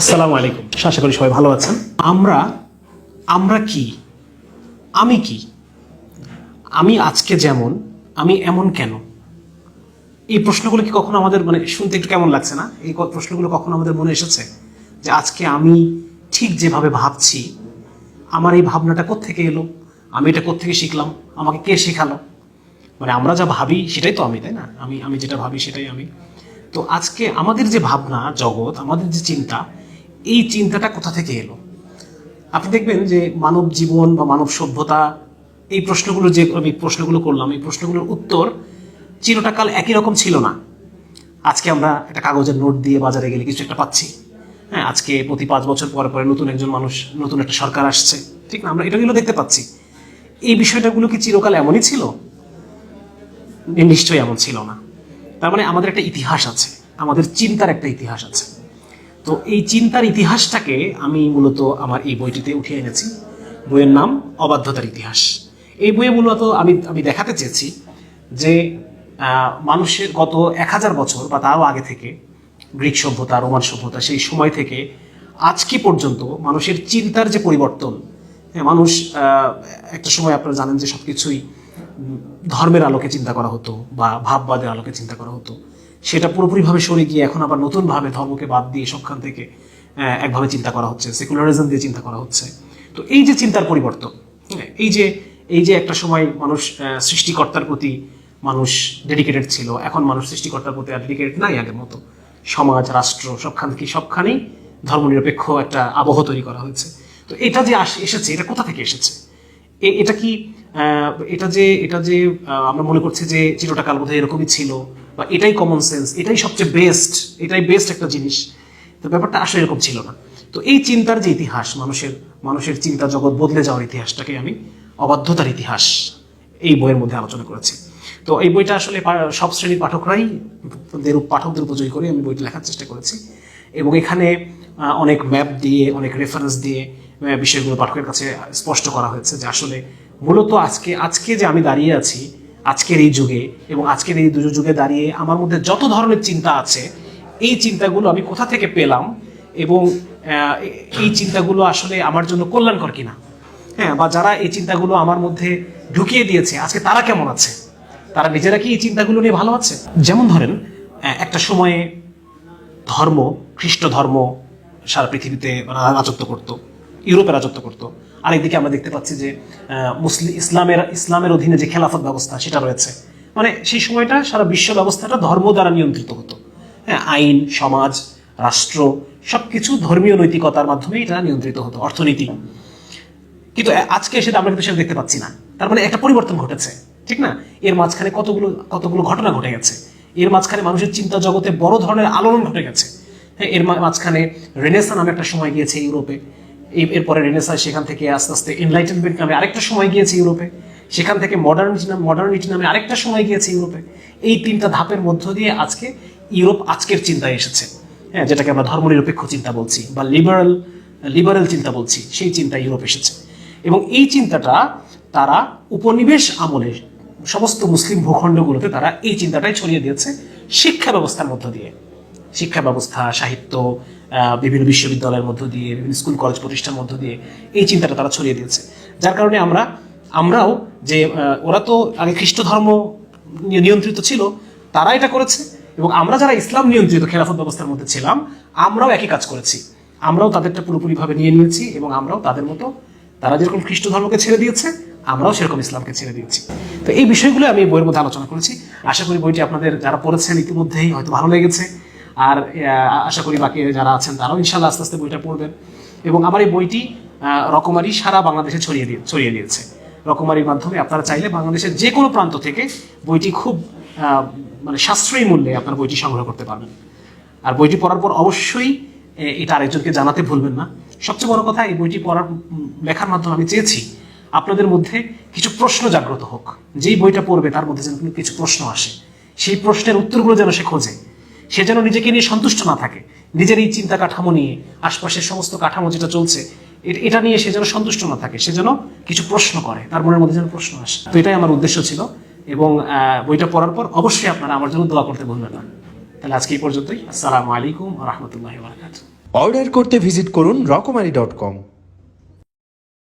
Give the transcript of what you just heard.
আসসালামু আলাইকুম। আশা করি সবাই ভালো আছেন। আমরা আমরা কি? আমি কি? আমি আজকে যেমন, আমি এমন কেন? এই প্রশ্নগুলো কি কখনো আমাদের মানে শুনতে একটু কেমন লাগছে না? এই প্রশ্নগুলো কখনো আমাদের মনে এসেছে? যে আজকে আমি ঠিক যেভাবে ভাবছি, আমার এই ভাবনাটা কোত্থেকে এলো? আমি এটা কোত্থেকে শিখলাম? আমাকে কে শেখালো? মানে আমরা যা ভাবি, সেটাই তো আমি, তাই না? আমি আমি যেটা ভাবি, সেটাই আমি। তো আজকে আমাদের যে ভাবনা, জগৎ, আমাদের যে চিন্তা এই চিন্তাটা কোথা থেকে এলো? আপনি দেখবেন যে মানব জীবন বা মানব সভ্যতা, এই প্রশ্নগুলো যে আমি প্রশ্নগুলো করলাম, এই প্রশ্নগুলোর উত্তর চিরটাকাল একই রকম ছিল না। আজকে আমরা একটা কাগজের নোট দিয়ে বাজারে গেলে কিছু একটা পাচ্ছি। হ্যাঁ আজকে প্রতি পাঁচ বছর পরে পরে নতুন একজন মানুষ, নতুন একটা সরকার আসছে। ঠিক না? আমরা এটাগুলো দেখতে পাচ্ছি। এই বিষয়টাগুলো কি চিরকাল এমনই ছিল? নিশ্চয়ই এমন ছিল না। তার মানে আমাদের একটা ইতিহাস আছে, আমাদের চিন্তার একটা ইতিহাস আছে। তো এই চিন্তার ইতিহাসটাকে আমি মূলত আমার এই বইটিতে উঠিয়ে এনেছি। বইয়ের নাম অবাধ্যতার ইতিহাস। এই বইয়ে মূলত আমি আমি দেখাতে চেয়েছি যে মানুষের গত এক হাজার বছর বা তারও আগে থেকে গ্রিক সভ্যতা রোমান সভ্যতা সেই সময় থেকে আজকে পর্যন্ত মানুষের চিন্তার যে পরিবর্তন হ্যাঁ, মানুষ একটা সময় আপনারা জানেন যে সব কিছুই ধর্মের আলোকে চিন্তা করা হতো বা ভাববাদের আলোকে চিন্তা করা হতো। সেটা পুরোপুরিভাবে সরে গিয়ে এখন আবার নতুনভাবে ধর্মকে বাদ দিয়ে সবখান থেকে একভাবে চিন্তা করা হচ্ছে সেকুলারিজম দিয়ে চিন্তা করা হচ্ছে। তো এই যে চিন্তার পরিবর্তন হ্যাঁ, এই যে এই যে একটা সময় মানুষ সৃষ্টিকর্তার প্রতি মানুষ ডেডিকেটেড ছিল এখন মানুষ সৃষ্টিকর্তার প্রতি আর ডেডিকেটেড নাই আগের মতো। সমাজ রাষ্ট্র সবখান থেকে সবখানেই ধর্মনিরপেক্ষ একটা আবহ তৈরি করা হয়েছে। তো এটা যে এসেছে এটা কোথা থেকে এসেছে? এটা কি এটা যে এটা যে আমরা মনে করছি যে চিরটা কাল বোধহয় এরকমই ছিল, বা এটাই কমন সেন্স এটাই সবচেয়ে বেস্ট এটাই বেস্ট একটা জিনিস, তো ব্যাপারটা আসলে এরকম ছিল না। তো এই চিন্তার যে ইতিহাস, মানুষের মানুষের চিন্তা জগৎ বদলে যাওয়ার ইতিহাসটাকে আমি অবাধ্যতার ইতিহাস এই বইয়ের মধ্যে আলোচনা করেছি। তো এই বইটা আসলে সব শ্রেণির পাঠকরাই, দের পাঠকদের উপযোগী করে আমি বইটা লেখার চেষ্টা করেছি। এবং এখানে অনেক ম্যাপ দিয়ে, অনেক রেফারেন্স দিয়ে বিষয়গুলো পাঠকের কাছে স্পষ্ট করা হয়েছে যে আসলে মূলত আজকে আজকে যে আমি দাঁড়িয়ে আছি, আজকের এই যুগে এবং আজকের এই দুটো যুগে দাঁড়িয়ে আমার মধ্যে যত ধরনের চিন্তা আছে, এই চিন্তাগুলো আমি কোথা থেকে পেলাম এবং এই চিন্তাগুলো আসলে আমার জন্য কল্যাণকর কিনা? হ্যাঁ বা যারা এই চিন্তাগুলো আমার মধ্যে ঢুকিয়ে দিয়েছে, আজকে তারা কেমন আছে? তারা নিজেরা কি এই চিন্তাগুলো নিয়ে ভালো আছে? যেমন ধরেন একটা সময়ে ধর্ম, খ্রিস্ট ধর্ম সারা পৃথিবীতে রাজত্ব করত। ইউরোপে রাজত্ব করত। আর একদিকে আমরা দেখতে পাচ্ছি যে মুসলিম ইসলামের ইসলামের অধীনে যে খেলাফত ব্যবস্থা সেটা রয়েছে। মানে সেই সময়টা সারা বিশ্ব ব্যবস্থাটা ধর্ম দ্বারা নিয়ন্ত্রিত হতো। হ্যাঁ আইন, সমাজ, রাষ্ট্র, সবকিছু ধর্মীয় নৈতিকতার মাধ্যমে এটা নিয়ন্ত্রিত হতো, অর্থনীতি। কিন্তু আজকে সেটা আমরা কিন্তু সেটা দেখতে পাচ্ছি না। তার মানে একটা পরিবর্তন ঘটেছে, ঠিক না? এর মাঝখানে কতগুলো কতগুলো ঘটনা ঘটে গেছে। এর মাঝখানে মানুষের চিন্তা জগতে বড় ধরনের আলোড়ন ঘটে গেছে। হ্যাঁ এর মাঝখানে রেনেসা নামে একটা সময় গিয়েছে ইউরোপে। এরপরে রেনেসা সেখান থেকে আস্তে আস্তে এনলাইটেনমেন্ট নামে আরেকটা সময় গিয়েছে ইউরোপে সেখান থেকে মডার্নিটি নামে মডার্নিটি নামে আরেকটা সময় গিয়েছে ইউরোপে এই তিনটা ধাপের মধ্য দিয়ে আজকে ইউরোপ আজকের চিন্তায় এসেছে। হ্যাঁ যেটাকে আমরা ধর্মনিরপেক্ষ চিন্তা বলছি বা লিবারাল লিবারেল চিন্তা বলছি, সেই চিন্তা ইউরোপ এসেছে। এবং এই চিন্তাটা তারা উপনিবেশ আমলে সমস্ত মুসলিম ভূখণ্ডগুলোতে তারা এই চিন্তাটাই ছড়িয়ে দিয়েছে শিক্ষা ব্যবস্থার মধ্য দিয়ে। শিক্ষা ব্যবস্থা, সাহিত্য বিভিন্ন বিশ্ববিদ্যালয়ের মধ্য দিয়ে, বিভিন্ন স্কুল, কলেজ প্রতিষ্ঠানের মধ্য দিয়ে এই চিন্তাটা তারা ছড়িয়ে দিয়েছে। যার কারণে আমরা, আমরাও যে ওরা তো আগে খ্রিস্ট ধর্ম নিয়ন্ত্রিত ছিল, তারা এটা করেছে এবং আমরা যারা ইসলাম নিয়ন্ত্রিত খেলাফত ব্যবস্থার মধ্যে ছিলাম, আমরাও একই কাজ করেছি। আমরাও তাদেরটা পুরোপুরিভাবে নিয়ে নিয়েছি এবং আমরাও তাদের মতো, তারা যেরকম খ্রিস্ট ধর্মকে ছেড়ে দিয়েছে, আমরাও সেরকম ইসলামকে ছেড়ে দিয়েছি। তো এই বিষয়গুলো আমি বইয়ের মধ্যে আলোচনা করেছি। আশা করি বইটি আপনাদের যারা পড়েছেন ইতিমধ্যেই হয়তো ভালো লেগেছে। আর আশা করি বাকি যারা আছেন তারাও ইনশাল্লাহ আস্তে আস্তে বইটা পড়বেন। এবং আমার এই বইটি রকমারি সারা বাংলাদেশে ছড়িয়ে দিয়ে, ছড়িয়ে দিয়েছে। রকমারির মাধ্যমে আপনারা চাইলে বাংলাদেশের যে কোনো প্রান্ত থেকে বইটি খুব মানে সাশ্রয়ী মূল্যে আপনার বইটি সংগ্রহ করতে পারবেন। আর বইটি পড়ার পর অবশ্যই এটা আরেকজনকে জানাতে ভুলবেন না। সবচেয়ে বড় কথা, এই বইটি পড়ার লেখার মাধ্যমে আমি চেয়েছি, আপনাদের মধ্যে কিছু প্রশ্ন জাগ্রত হোক। যেই বইটা পড়বে তার মধ্যে যেন কিছু প্রশ্ন আসে, সেই প্রশ্নের উত্তরগুলো যেন সে খোঁজে। সে যেন নিজেকে নিয়ে সন্তুষ্ট না থাকে। নিজের এই চিন্তা কাঠামো নিয়ে, আশপাশের সমস্ত কাঠামো যেটা চলছে এটা নিয়ে সে যেন সন্তুষ্ট না থাকে, সে যেন কিছু প্রশ্ন করে, তার মনের মধ্যে যেন প্রশ্ন আসে। তো এটাই আমার উদ্দেশ্য ছিল এবং বইটা পড়ার পর অবশ্যই আপনারা আমার জন্য দোয়া করতে ভুলবেন না। তাহলে আজকে এই পর্যন্তই। আসসালামু আলাইকুম রহমতুল্লাহ অর্ডার করতে ভিজিট করুন রকমারি ডট কম।